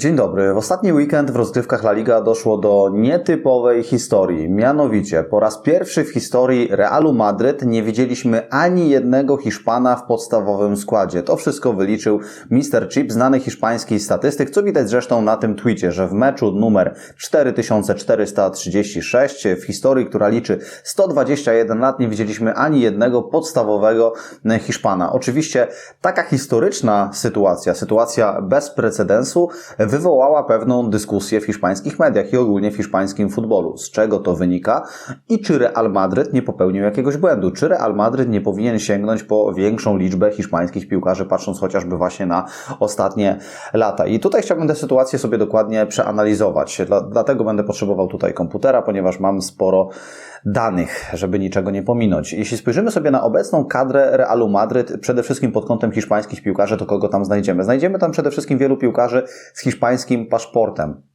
Dzień dobry. W ostatni weekend w rozgrywkach La Liga doszło do nietypowej historii. Mianowicie, po raz pierwszy w historii Realu Madryt nie widzieliśmy ani jednego Hiszpana w podstawowym składzie. To wszystko wyliczył Mr. Chip, znany hiszpański statystyk, co widać zresztą na tym tweetie, że w meczu numer 4436 w historii, która liczy 121 lat, nie widzieliśmy ani jednego podstawowego Hiszpana. Oczywiście taka historyczna sytuacja, sytuacja bez precedensu, wywołała pewną dyskusję w hiszpańskich mediach i ogólnie w hiszpańskim futbolu. Z czego to wynika i czy Real Madryt nie popełnił jakiegoś błędu? Czy Real Madryt nie powinien sięgnąć po większą liczbę hiszpańskich piłkarzy, patrząc chociażby właśnie na ostatnie lata? I tutaj chciałbym tę sytuację sobie dokładnie przeanalizować. Dla, dlatego będę potrzebował tutaj komputera, ponieważ mam sporo danych, żeby niczego nie pominąć. Jeśli spojrzymy sobie na obecną kadrę Realu Madryt, przede wszystkim pod kątem hiszpańskich piłkarzy, to kogo tam znajdziemy? Znajdziemy tam przede wszystkim wielu piłkarzy z hiszpańskim paszportem.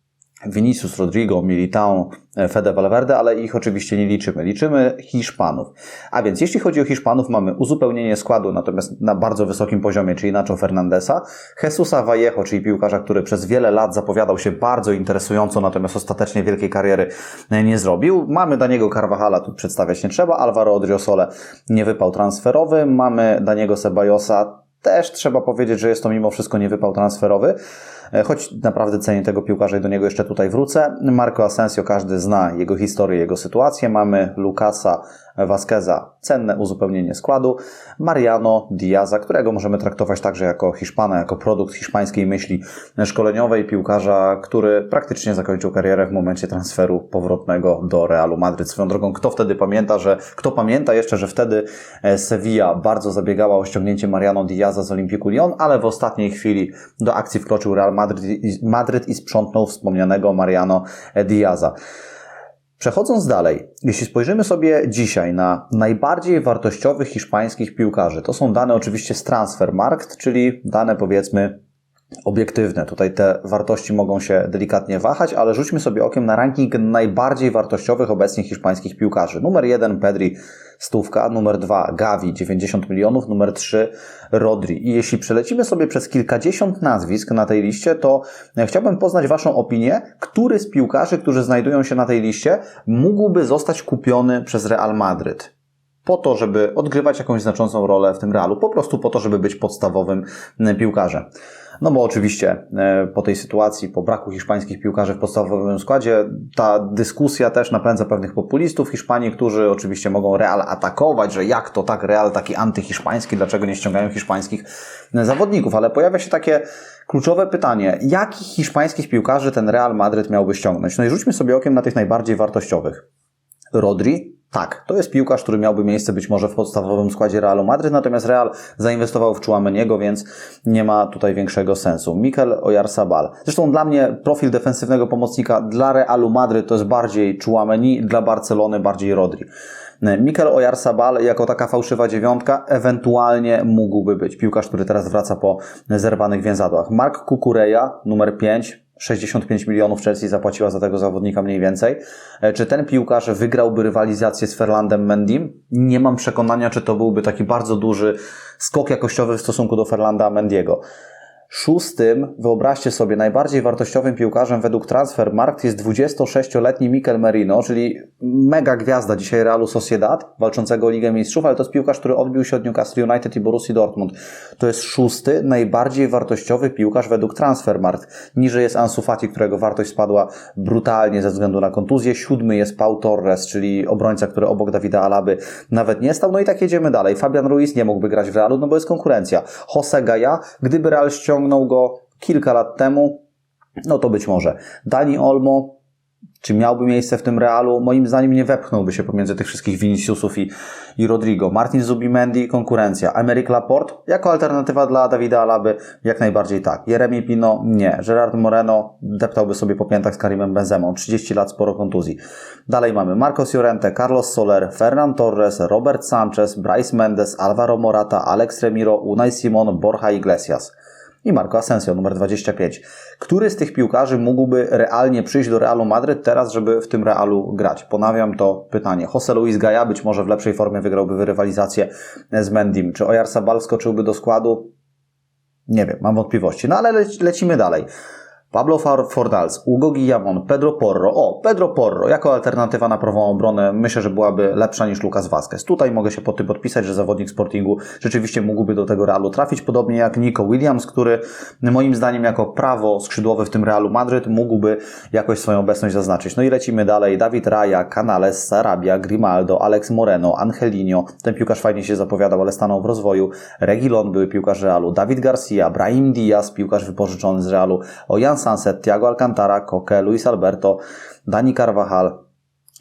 Vinicius Rodrigo, Militao, Fede Valverde, ale ich oczywiście nie liczymy. Liczymy Hiszpanów. A więc jeśli chodzi o Hiszpanów, mamy uzupełnienie składu, natomiast na bardzo wysokim poziomie, czyli Nacho Fernandesa, Jesusa Vallejo, czyli piłkarza, który przez wiele lat zapowiadał się bardzo interesująco, natomiast ostatecznie wielkiej kariery nie zrobił. Mamy Daniego Carvajala, tu przedstawiać nie trzeba, Alvaro Odriosole nie wypał transferowy, mamy Daniego Ceballosa, też trzeba powiedzieć, że jest to mimo wszystko nie wypał transferowy. E, choć naprawdę cenię tego piłkarza i do niego jeszcze tutaj wrócę. Marco Asensio, każdy zna jego historię, jego sytuację. Mamy Lukasa Vasqueza, cenne uzupełnienie składu. Mariano Diaza, którego możemy traktować także jako Hiszpana, jako produkt hiszpańskiej myśli szkoleniowej, piłkarza, który praktycznie zakończył karierę w momencie transferu powrotnego do Realu Madryt. Swoją drogą, kto wtedy pamięta, że, kto pamięta jeszcze, że wtedy e, Sevilla bardzo zabiegała o ściągnięcie Mariano Diaza z Olimpiku Lyon, ale w ostatniej chwili do akcji wkroczył Real Madryt, Madryt i sprzątnął wspomnianego Mariano Diaza. Przechodząc dalej, jeśli spojrzymy sobie dzisiaj na najbardziej wartościowych hiszpańskich piłkarzy, to są dane oczywiście z Transfermarkt, czyli dane powiedzmy obiektywne. Tutaj te wartości mogą się delikatnie wahać, ale rzućmy sobie okiem na ranking najbardziej wartościowych obecnie hiszpańskich piłkarzy. Numer 1 Pedri stówka, numer 2 Gavi 90 milionów, numer 3 Rodri. I jeśli przelecimy sobie przez kilkadziesiąt nazwisk na tej liście, to chciałbym poznać Waszą opinię, który z piłkarzy, którzy znajdują się na tej liście, mógłby zostać kupiony przez Real Madryt po to, żeby odgrywać jakąś znaczącą rolę w tym realu, po prostu po to, żeby być podstawowym piłkarzem. No bo oczywiście e, po tej sytuacji, po braku hiszpańskich piłkarzy w podstawowym składzie, ta dyskusja też napędza pewnych populistów Hiszpanii, którzy oczywiście mogą Real atakować, że jak to tak Real taki antyhiszpański, dlaczego nie ściągają hiszpańskich zawodników, ale pojawia się takie kluczowe pytanie, jakich hiszpańskich piłkarzy ten Real Madryt miałby ściągnąć? No i rzućmy sobie okiem na tych najbardziej wartościowych. Rodri, tak, to jest piłkarz, który miałby miejsce być może w podstawowym składzie Realu Madryt, natomiast Real zainwestował w Chouameniego, więc nie ma tutaj większego sensu. Mikel Oyarzabal. Zresztą dla mnie profil defensywnego pomocnika dla Realu Madryt to jest bardziej Chouameni, dla Barcelony bardziej Rodri. Mikel Oyarzabal jako taka fałszywa dziewiątka ewentualnie mógłby być. Piłkarz, który teraz wraca po zerwanych więzadłach. Mark Kukureja, numer 5, 65 milionów Chelsea zapłaciła za tego zawodnika mniej więcej. E, czy ten piłkarz wygrałby rywalizację z Ferlandem Mendim? Nie mam przekonania, czy to byłby taki bardzo duży skok jakościowy w stosunku do Ferlanda Mendiego. Szóstym, wyobraźcie sobie, najbardziej wartościowym piłkarzem według Transfermarkt jest 26-letni Mikel Merino, czyli mega gwiazda dzisiaj Realu Sociedad, walczącego o Ligę Mistrzów, ale to jest piłkarz, który odbił się od Newcastle United i Borussii Dortmund. To jest szósty, najbardziej wartościowy piłkarz według Transfermarkt. Niżej jest Ansu Fati, którego wartość spadła brutalnie ze względu na kontuzję. Siódmy jest Pau Torres, czyli obrońca, który obok Dawida Alaby nawet nie stał. No i tak jedziemy dalej. Fabian Ruiz nie mógłby grać w Realu, no bo jest konkurencja. Jose Gaja, gdyby Real ściągnął ściągnął go kilka lat temu, no to być może. Dani Olmo, czy miałby miejsce w tym Realu? Moim zdaniem nie wepchnąłby się pomiędzy tych wszystkich Viniciusów i, i Rodrigo. Martin Zubimendi, konkurencja. Amerik Laporte, jako alternatywa dla Dawida Alaby, jak najbardziej tak. Jeremy Pino, nie. Gerard Moreno deptałby sobie po piętach z Karimem Benzemą. 30 lat, sporo kontuzji. Dalej mamy Marcos Llorente, Carlos Soler, Ferran Torres, Robert Sanchez, Bryce Mendes, Alvaro Morata, Alex Remiro, Unai Simon, Borja Iglesias i Marco Asensio, numer 25. Który z tych piłkarzy mógłby realnie przyjść do Realu Madryt teraz, żeby w tym Realu grać? Ponawiam to pytanie. Jose Luis Gaja być może w lepszej formie wygrałby rywalizację z Mendim. Czy Oyarzabal skoczyłby do składu? Nie wiem, mam wątpliwości. No ale lecimy dalej. Pablo Fordals, Hugo Guillamon, Pedro Porro. O, Pedro Porro, jako alternatywa na prawą obronę, myślę, że byłaby lepsza niż Lucas Vazquez. Tutaj mogę się pod tym podpisać, że zawodnik Sportingu rzeczywiście mógłby do tego Realu trafić, podobnie jak Nico Williams, który moim zdaniem jako prawo skrzydłowy w tym Realu Madryt mógłby jakoś swoją obecność zaznaczyć. No i lecimy dalej. Dawid Raya, Canales, Sarabia, Grimaldo, Alex Moreno, Angelino. Ten piłkarz fajnie się zapowiadał, ale stanął w rozwoju. Regilon były piłkarz Realu. Dawid Garcia, Brahim Diaz, piłkarz wypożyczony z Realu. Ojan Sanset, Thiago Alcantara, Koke, Luis Alberto, Dani Carvajal,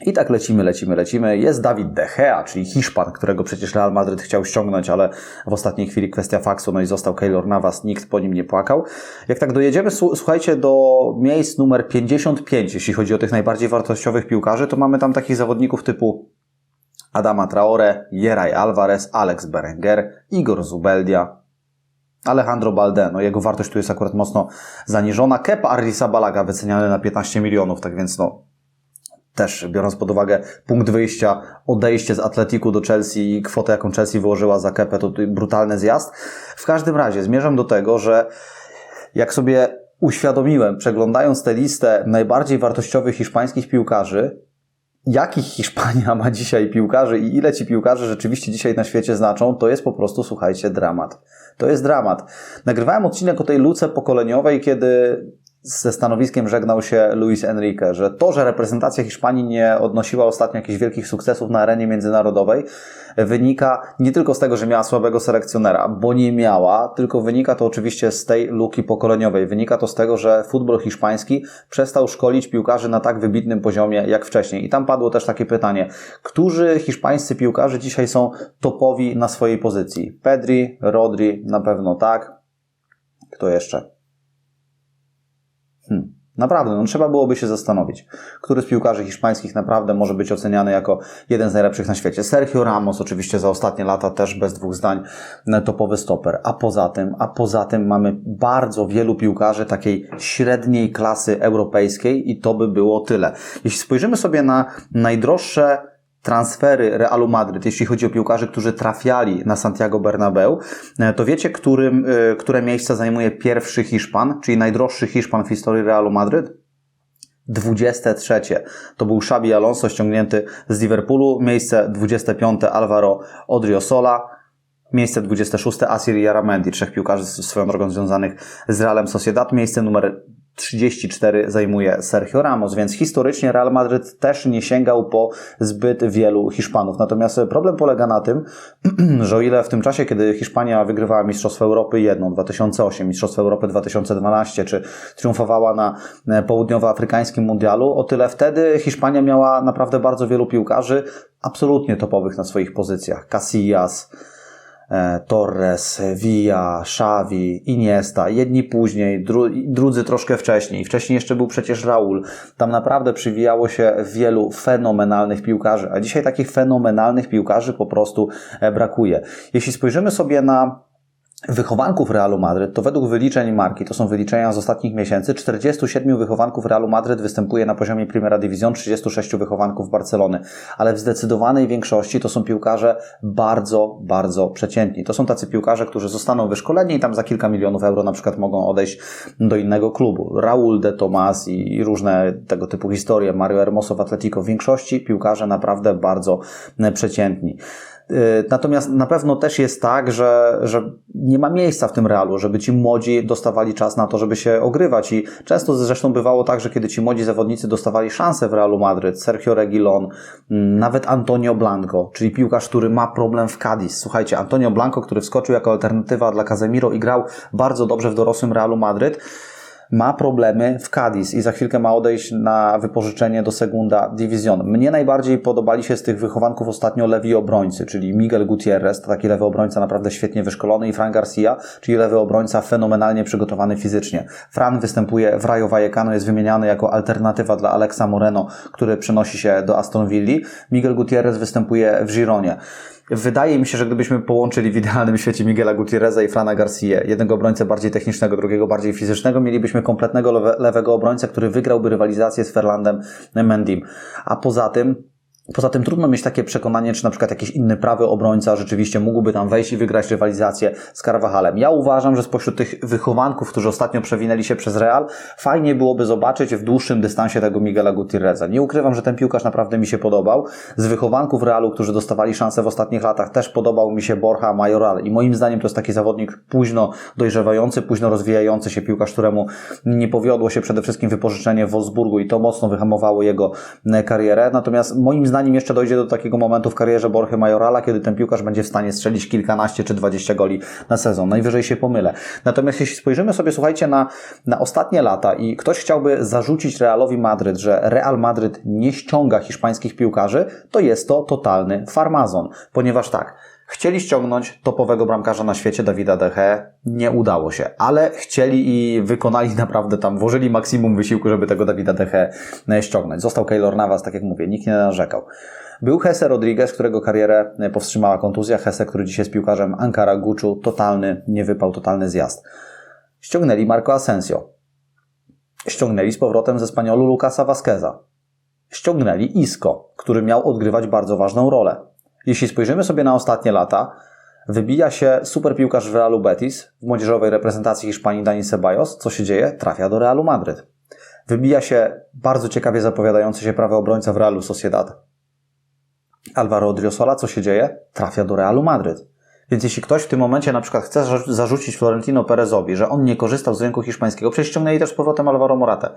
i tak lecimy, lecimy, lecimy. Jest Dawid De Gea, czyli Hiszpan, którego przecież Real Madryt chciał ściągnąć, ale w ostatniej chwili kwestia faksu, no i został Keylor Navas, nikt po nim nie płakał. Jak tak dojedziemy, słuchajcie, do miejsc numer 55, jeśli chodzi o tych najbardziej wartościowych piłkarzy, to mamy tam takich zawodników typu Adama Traore, Jeraj Alvarez, Alex Berenguer, Igor Zubeldia, Alejandro Balde, no jego wartość tu jest akurat mocno zaniżona. Kepa Arrizabalaga wyceniany na 15 milionów, tak więc no też biorąc pod uwagę punkt wyjścia, odejście z Atletiku do Chelsea i kwotę, jaką Chelsea wyłożyła za Kepę, to brutalny zjazd. W każdym razie zmierzam do tego, że jak sobie uświadomiłem, przeglądając tę listę najbardziej wartościowych hiszpańskich piłkarzy, jakich Hiszpania ma dzisiaj piłkarzy i ile ci piłkarze rzeczywiście dzisiaj na świecie znaczą, to jest po prostu, słuchajcie, dramat. To jest dramat. Nagrywałem odcinek o tej luce pokoleniowej, kiedy ze stanowiskiem żegnał się Luis Enrique, że to, że reprezentacja Hiszpanii nie odnosiła ostatnio jakichś wielkich sukcesów na arenie międzynarodowej, wynika nie tylko z tego, że miała słabego selekcjonera, bo nie miała, tylko wynika to oczywiście z tej luki pokoleniowej. Wynika to z tego, że futbol hiszpański przestał szkolić piłkarzy na tak wybitnym poziomie jak wcześniej. I tam padło też takie pytanie, którzy hiszpańscy piłkarze dzisiaj są topowi na swojej pozycji? Pedri, Rodri, na pewno tak. Kto jeszcze? Hmm. Naprawdę, no trzeba byłoby się zastanowić, który z piłkarzy hiszpańskich naprawdę może być oceniany jako jeden z najlepszych na świecie. Sergio Ramos oczywiście za ostatnie lata też bez dwóch zdań topowy stoper. A poza tym, a poza tym mamy bardzo wielu piłkarzy takiej średniej klasy europejskiej i to by było tyle. Jeśli spojrzymy sobie na najdroższe transfery Realu Madryt, jeśli chodzi o piłkarzy, którzy trafiali na Santiago Bernabeu, e, to wiecie, którym, e, które miejsce zajmuje pierwszy Hiszpan, czyli najdroższy Hiszpan w historii Realu Madryt? 23. To był Xabi Alonso ściągnięty z Liverpoolu. Miejsce 25. Alvaro Odriozola. Miejsce 26. Asir Yaramendi, trzech piłkarzy swoją drogą związanych z Realem Sociedad. Miejsce numer 34 zajmuje Sergio Ramos, więc historycznie Real Madryt też nie sięgał po zbyt wielu Hiszpanów. Natomiast problem polega na tym, że o ile w tym czasie, kiedy Hiszpania wygrywała Mistrzostwo Europy 1, 2008, Mistrzostwo Europy 2012, czy triumfowała na e, południowoafrykańskim mundialu, o tyle wtedy Hiszpania miała naprawdę bardzo wielu piłkarzy absolutnie topowych na swoich pozycjach. Casillas, Torres, Villa, Xavi, Iniesta, jedni później, dru drudzy troszkę wcześniej. Wcześniej jeszcze był przecież Raul. Tam naprawdę przywijało się wielu fenomenalnych piłkarzy, a dzisiaj takich fenomenalnych piłkarzy po prostu e, brakuje. Jeśli spojrzymy sobie na wychowanków Realu Madryt, to według wyliczeń marki, to są wyliczenia z ostatnich miesięcy, 47 wychowanków Realu Madryt występuje na poziomie Primera Division, 36 wychowanków Barcelony, ale w zdecydowanej większości to są piłkarze bardzo, bardzo przeciętni. To są tacy piłkarze, którzy zostaną wyszkoleni i tam za kilka milionów euro na przykład mogą odejść do innego klubu. Raul de Tomas i różne tego typu historie, Mario Hermoso w Atletico, w większości piłkarze naprawdę bardzo przeciętni. Y, natomiast na pewno też jest tak, że, że nie ma miejsca w tym realu, żeby ci młodzi dostawali czas na to, żeby się ogrywać. I często zresztą bywało tak, że kiedy ci młodzi zawodnicy dostawali szansę w Realu Madryt, Sergio Regilon, mm, nawet Antonio Blanco, czyli piłkarz, który ma problem w Cadiz. Słuchajcie, Antonio Blanco, który wskoczył jako alternatywa dla Casemiro i grał bardzo dobrze w dorosłym Realu Madryt, ma problemy w Cadiz i za chwilkę ma odejść na wypożyczenie do Segunda Division. Mnie najbardziej podobali się z tych wychowanków ostatnio lewi obrońcy, czyli Miguel Gutierrez, to taki lewy obrońca naprawdę świetnie wyszkolony i Fran Garcia, czyli lewy obrońca fenomenalnie przygotowany fizycznie. Fran występuje w Rayo Vallecano, jest wymieniany jako alternatywa dla Alexa Moreno, który przenosi się do Aston Villa. Miguel Gutierrez występuje w Gironie. Wydaje mi się, że gdybyśmy połączyli w idealnym świecie Miguela Gutierreza i Frana Garcia, jednego obrońcę bardziej technicznego, drugiego bardziej fizycznego, mielibyśmy kompletnego lewe, lewego obrońcę, który wygrałby rywalizację z Ferlandem Mendim. A poza tym Poza tym trudno mieć takie przekonanie, czy na przykład jakiś inny prawy obrońca rzeczywiście mógłby tam wejść i wygrać rywalizację z Carvajalem. Ja uważam, że spośród tych wychowanków, którzy ostatnio przewinęli się przez Real, fajnie byłoby zobaczyć w dłuższym dystansie tego Miguela Gutierreza. Nie ukrywam, że ten piłkarz naprawdę mi się podobał. Z wychowanków Realu, którzy dostawali szansę w ostatnich latach, też podobał mi się Borja Majoral i moim zdaniem to jest taki zawodnik późno dojrzewający, późno rozwijający się piłkarz, któremu nie powiodło się przede wszystkim wypożyczenie w Wolfsburgu i to mocno wyhamowało jego karierę. Natomiast moim zdaniem zanim jeszcze dojdzie do takiego momentu w karierze Borchy Majorala, kiedy ten piłkarz będzie w stanie strzelić kilkanaście czy dwadzieścia goli na sezon. Najwyżej się pomylę. Natomiast jeśli spojrzymy sobie, słuchajcie, na, na ostatnie lata i ktoś chciałby zarzucić Realowi Madryt, że Real Madryt nie ściąga hiszpańskich piłkarzy, to jest to totalny farmazon. Ponieważ tak, Chcieli ściągnąć topowego bramkarza na świecie, Dawida Deche. Nie udało się, ale chcieli i wykonali naprawdę tam, włożyli maksimum wysiłku, żeby tego Dawida Deche e, ściągnąć. Został Keylor Navas, tak jak mówię, nikt nie narzekał. Był Hesse Rodriguez, którego karierę e, powstrzymała kontuzja. Hesse, który dzisiaj jest piłkarzem Ankara Guczu, totalny, nie wypał, totalny zjazd. Ściągnęli Marco Asensio. Ściągnęli z powrotem ze Spaniolu Lucasa Vasqueza. Ściągnęli Isco, który miał odgrywać bardzo ważną rolę. Jeśli spojrzymy sobie na ostatnie lata, wybija się super piłkarz w Realu Betis, w młodzieżowej reprezentacji Hiszpanii Dani Ceballos. Co się dzieje? Trafia do Realu Madryt. Wybija się bardzo ciekawie zapowiadający się prawy obrońca w Realu Sociedad. Alvaro Odriozola, co się dzieje? Trafia do Realu Madryt. Więc jeśli ktoś w tym momencie na przykład chce zarzucić Florentino Perezowi, że on nie korzystał z rynku hiszpańskiego, przecież ściągnęli też z powrotem Alvaro Moratę,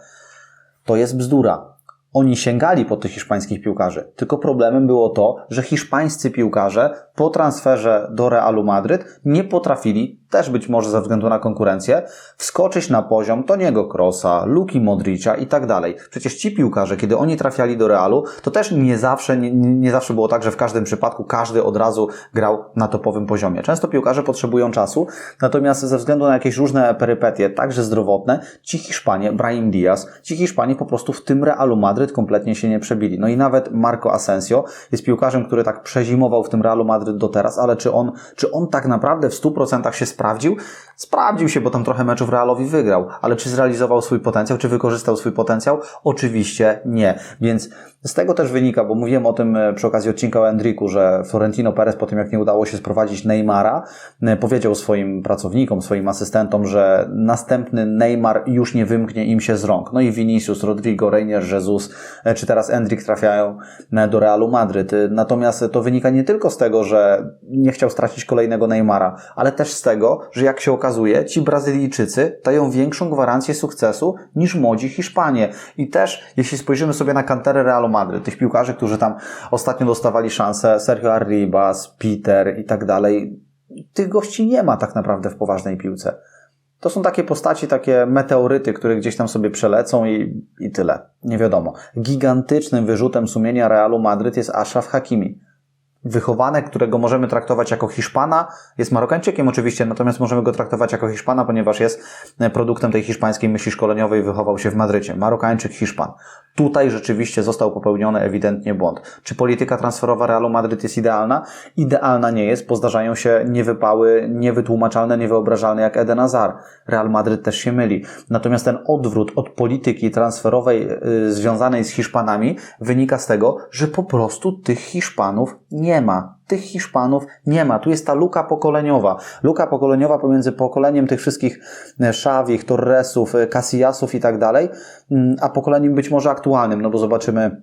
to jest bzdura. Oni sięgali po tych hiszpańskich piłkarzy. Tylko problemem było to, że hiszpańscy piłkarze po transferze do Realu Madryt nie potrafili też być może ze względu na konkurencję, wskoczyć na poziom Toniego Krosa, Luki Modricia i tak dalej. Przecież ci piłkarze, kiedy oni trafiali do Realu, to też nie zawsze, nie, nie zawsze było tak, że w każdym przypadku każdy od razu grał na topowym poziomie. Często piłkarze potrzebują czasu, natomiast ze względu na jakieś różne perypetie, także zdrowotne, ci Hiszpanie, Brahim Diaz, ci Hiszpanie po prostu w tym Realu Madryt kompletnie się nie przebili. No i nawet Marco Asensio jest piłkarzem, który tak przezimował w tym Realu Madryt do teraz, ale czy on, czy on tak naprawdę w 100% się sprawdził? Sprawdził się, bo tam trochę meczów Realowi wygrał, ale czy zrealizował swój potencjał, czy wykorzystał swój potencjał? Oczywiście nie. Więc z tego też wynika, bo mówiłem o tym e, przy okazji odcinka o Endriku, że Florentino Perez po tym jak nie udało się sprowadzić Neymara, e, powiedział swoim pracownikom, swoim asystentom, że następny Neymar już nie wymknie im się z rąk. No i Vinicius, Rodrigo, Reinier, Jesus, e, czy teraz Endrik trafiają do Realu Madryt. Natomiast to wynika nie tylko z tego, że nie chciał stracić kolejnego Neymara, ale też z tego, że jak się okazuje, ci Brazylijczycy dają większą gwarancję sukcesu niż młodzi Hiszpanie. I też, jeśli spojrzymy sobie na kanterę Realu Madryt, tych piłkarzy, którzy tam ostatnio dostawali szansę, Sergio Arribas, Peter i tak dalej, tych gości nie ma tak naprawdę w poważnej piłce. To są takie postaci, takie meteoryty, które gdzieś tam sobie przelecą i, i tyle. Nie wiadomo. Gigantycznym wyrzutem sumienia Realu Madryt jest Ashraf Hakimi wychowanek, którego możemy traktować jako Hiszpana. Jest Marokańczykiem oczywiście, natomiast możemy go traktować jako Hiszpana, ponieważ jest e, produktem tej hiszpańskiej myśli szkoleniowej, wychował się w Madrycie. Marokańczyk, Hiszpan. Tutaj rzeczywiście został popełniony ewidentnie błąd. Czy polityka transferowa Realu Madryt jest idealna? Idealna nie jest, bo zdarzają się niewypały, niewytłumaczalne, niewyobrażalne jak Eden Hazard. Real Madryt też się myli. Natomiast ten odwrót od polityki transferowej yy, związanej z Hiszpanami wynika z tego, że po prostu tych Hiszpanów nie ma. Tych Hiszpanów nie ma. Tu jest ta luka pokoleniowa. Luka pokoleniowa pomiędzy pokoleniem tych wszystkich Szawich, Torresów, Casillasów i tak dalej, mm, a pokoleniem być może aktualnym, no bo zobaczymy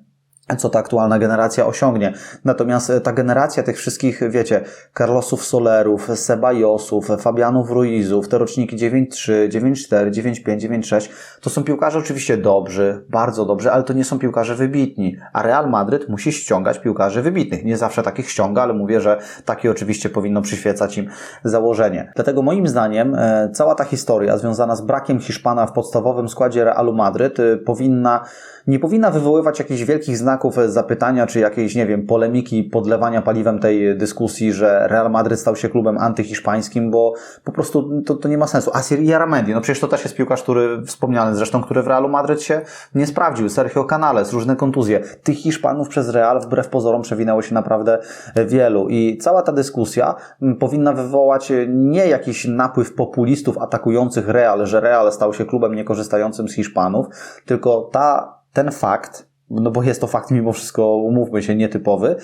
co ta aktualna generacja osiągnie. Natomiast e, ta generacja tych wszystkich, wiecie, Carlosów Solerów, Sebajosów, Fabianów Ruizów, te roczniki 9.3, 9.4, 9.5, 9.6, to są piłkarze oczywiście dobrzy, bardzo dobrzy, ale to nie są piłkarze wybitni. A Real Madryt musi ściągać piłkarzy wybitnych. Nie zawsze takich ściąga, ale mówię, że takie oczywiście powinno przyświecać im założenie. Dlatego moim zdaniem e, cała ta historia związana z brakiem Hiszpana w podstawowym składzie Realu Madryt e, powinna nie powinna wywoływać jakichś wielkich znaków zapytania, czy jakiejś, nie wiem, polemiki, podlewania paliwem tej dyskusji, że Real Madryt stał się klubem antyhiszpańskim, bo po prostu to, to nie ma sensu. Asir Yaramendi, no przecież to też jest piłkarz, który wspomniany zresztą, który w Realu Madryt się nie sprawdził. Sergio Canales, różne kontuzje. Tych Hiszpanów przez Real wbrew pozorom przewinęło się naprawdę wielu i cała ta dyskusja powinna wywołać nie jakiś napływ populistów atakujących Real, że Real stał się klubem niekorzystającym z Hiszpanów, tylko ta ten fakt, no bo jest to fakt mimo wszystko, umówmy się, nietypowy,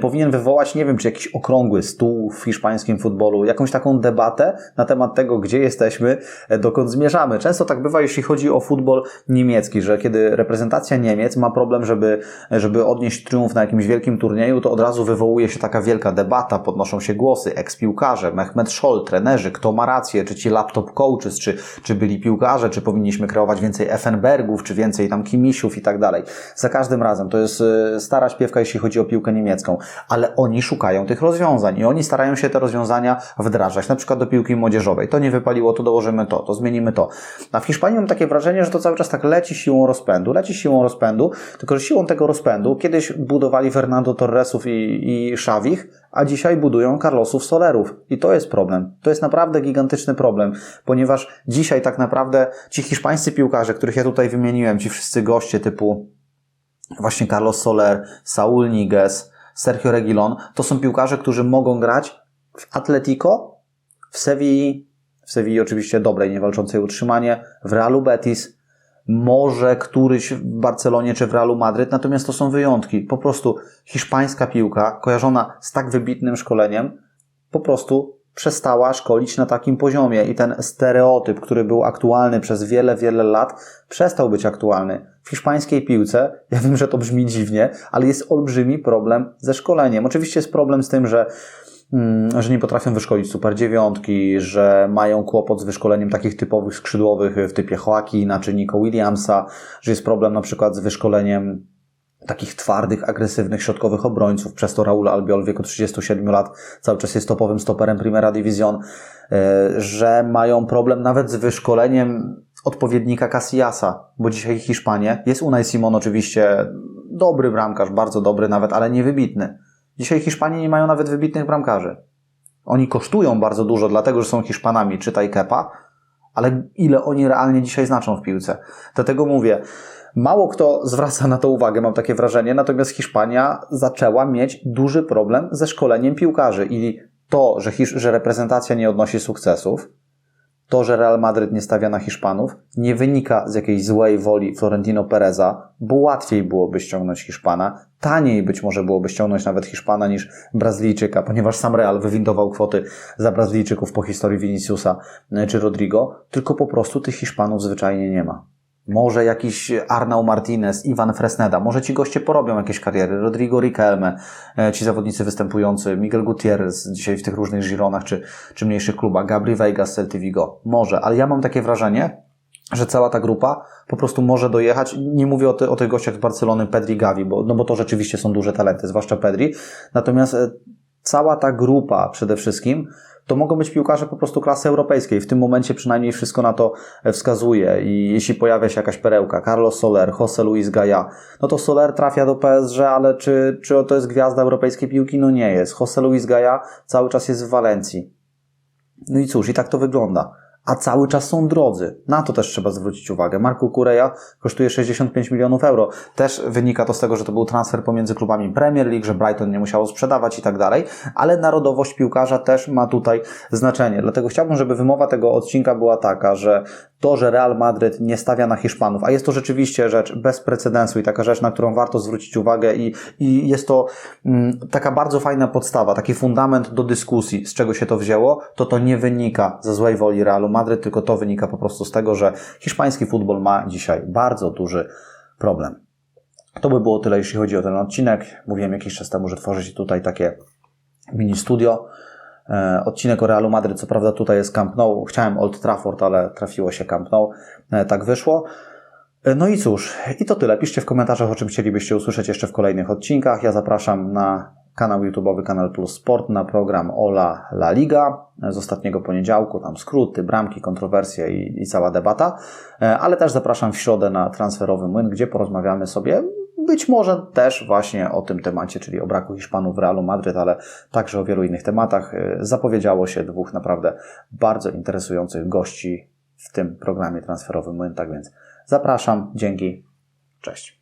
powinien wywołać, nie wiem, czy jakiś okrągły stół w hiszpańskim futbolu, jakąś taką debatę na temat tego, gdzie jesteśmy, dokąd zmierzamy. Często tak bywa, jeśli chodzi o futbol niemiecki, że kiedy reprezentacja Niemiec ma problem, żeby, żeby odnieść triumf na jakimś wielkim turnieju, to od razu wywołuje się taka wielka debata, podnoszą się głosy, ekspiłkarze, Mehmet Scholl, trenerzy, kto ma rację, czy ci laptop coaches, czy, czy byli piłkarze, czy powinniśmy kreować więcej Effenbergów, czy więcej tam Kimisiów i tak dalej. Za każdym razem to jest y, stara śpiewka, jeśli chodzi o piłkę niemiecką, ale oni szukają tych rozwiązań i oni starają się te rozwiązania wdrażać, na przykład do piłki młodzieżowej. To nie wypaliło, to dołożymy to, to zmienimy to. A w Hiszpanii mam takie wrażenie, że to cały czas tak leci siłą rozpędu, leci siłą rozpędu, tylko że siłą tego rozpędu kiedyś budowali Fernando Torresów i, i Szawich, a dzisiaj budują Carlosów Solerów. I to jest problem. To jest naprawdę gigantyczny problem, ponieważ dzisiaj tak naprawdę ci hiszpańscy piłkarze, których ja tutaj wymieniłem, ci wszyscy goście typu właśnie Carlos Soler, Saul Niguez, Sergio Regilon, to są piłkarze, którzy mogą grać w Atletico, w Sewilli, w Sewilli oczywiście dobrej, nie walczącej o utrzymanie, w Realu Betis, może któryś w Barcelonie czy w Realu Madryt, natomiast to są wyjątki. Po prostu hiszpańska piłka, kojarzona z tak wybitnym szkoleniem, po prostu przestała szkolić na takim poziomie i ten stereotyp, który był aktualny przez wiele, wiele lat, przestał być aktualny. W hiszpańskiej piłce, ja wiem, że to brzmi dziwnie, ale jest olbrzymi problem ze szkoleniem. Oczywiście jest problem z tym, że mm, że nie potrafią wyszkolić super dziewiątki, że mają kłopot z wyszkoleniem takich typowych skrzydłowych w typie Joaquina czy Nico Williamsa, że jest problem na przykład z wyszkoleniem takich twardych, agresywnych środkowych obrońców. Przez to Raul Albiol w wieku 37 lat cały czas jest topowym stoperem Primera Division, e, że mają problem nawet z wyszkoleniem odpowiednika Casillasa, bo dzisiaj Hiszpanie, jest Unai Simon oczywiście dobry bramkarz, bardzo dobry nawet, ale niewybitny. Dzisiaj Hiszpanie nie mają nawet wybitnych bramkarzy. Oni kosztują bardzo dużo, dlatego że są Hiszpanami, czytaj Kepa, ale ile oni realnie dzisiaj znaczą w piłce. Dlatego mówię, Mało kto zwraca na to uwagę, mam takie wrażenie, natomiast Hiszpania zaczęła mieć duży problem ze szkoleniem piłkarzy i to, że, Hisz że reprezentacja nie odnosi sukcesów, to, że Real Madryt nie stawia na Hiszpanów, nie wynika z jakiejś złej woli Florentino Pereza, bo łatwiej byłoby ściągnąć Hiszpana, taniej być może byłoby ściągnąć nawet Hiszpana niż Brazylijczyka, ponieważ sam Real wywindował kwoty za Brazylijczyków po historii Viniciusa e, czy Rodrigo, tylko po prostu tych Hiszpanów zwyczajnie nie ma. Może jakiś Arnau Martinez, Iwan Fresneda, może ci goście porobią jakieś kariery, Rodrigo Riquelme, e, ci zawodnicy występujący, Miguel Gutierrez dzisiaj w tych różnych Gironach czy, czy mniejszych klubach, Gabri Veiga z Celty Vigo. Może, ale ja mam takie wrażenie, że cała ta grupa po prostu może dojechać. Nie mówię o, ty, o tych gościach z Barcelony, Pedri, Gavi, bo, no bo to rzeczywiście są duże talenty, zwłaszcza Pedri. Natomiast e, cała ta grupa przede wszystkim to mogą być piłkarze po prostu klasy europejskiej. W tym momencie przynajmniej wszystko na to wskazuje i jeśli pojawia się jakaś perełka, Carlos Soler, Jose Luis Gaia, no to Soler trafia do PSG, ale czy, czy to jest gwiazda europejskiej piłki? No nie jest. Jose Luis Gaia cały czas jest w Walencji. No i cóż, i tak to wygląda a cały czas są drodzy. Na to też trzeba zwrócić uwagę. Marku Kureja kosztuje 65 milionów euro. Też wynika to z tego, że to był transfer pomiędzy klubami Premier League, że Brighton nie musiało sprzedawać i tak dalej, ale narodowość piłkarza też ma tutaj znaczenie. Dlatego chciałbym, żeby wymowa tego odcinka była taka, że to, że Real Madryt nie stawia na Hiszpanów, a jest to rzeczywiście rzecz bez precedensu i taka rzecz, na którą warto zwrócić uwagę i, i jest to mm, taka bardzo fajna podstawa, taki fundament do dyskusji, z czego się to wzięło, to to nie wynika ze złej woli Realu Madryt, tylko to wynika po prostu z tego, że hiszpański futbol ma dzisiaj bardzo duży problem. To by było tyle, jeśli chodzi o ten odcinek. Mówiłem jakiś czas temu, że tworzy się tutaj takie mini studio. E, odcinek o Realu Madryt, co prawda tutaj jest Camp Nou. Chciałem Old Trafford, ale trafiło się Camp Nou. E, tak wyszło. E, no i cóż, i to tyle. Piszcie w komentarzach, o czym chcielibyście usłyszeć jeszcze w kolejnych odcinkach. Ja zapraszam na kanał YouTube'owy Kanal Plus Sport, na program Ola La Liga z ostatniego poniedziałku, tam skróty, bramki, kontrowersje i, i cała debata, ale też zapraszam w środę na transferowy młyn, gdzie porozmawiamy sobie być może też właśnie o tym temacie, czyli o braku Hiszpanów w Realu Madryt, ale także o wielu innych tematach. Y, zapowiedziało się dwóch naprawdę bardzo interesujących gości w tym programie transferowym. Tak więc zapraszam, dzięki, cześć.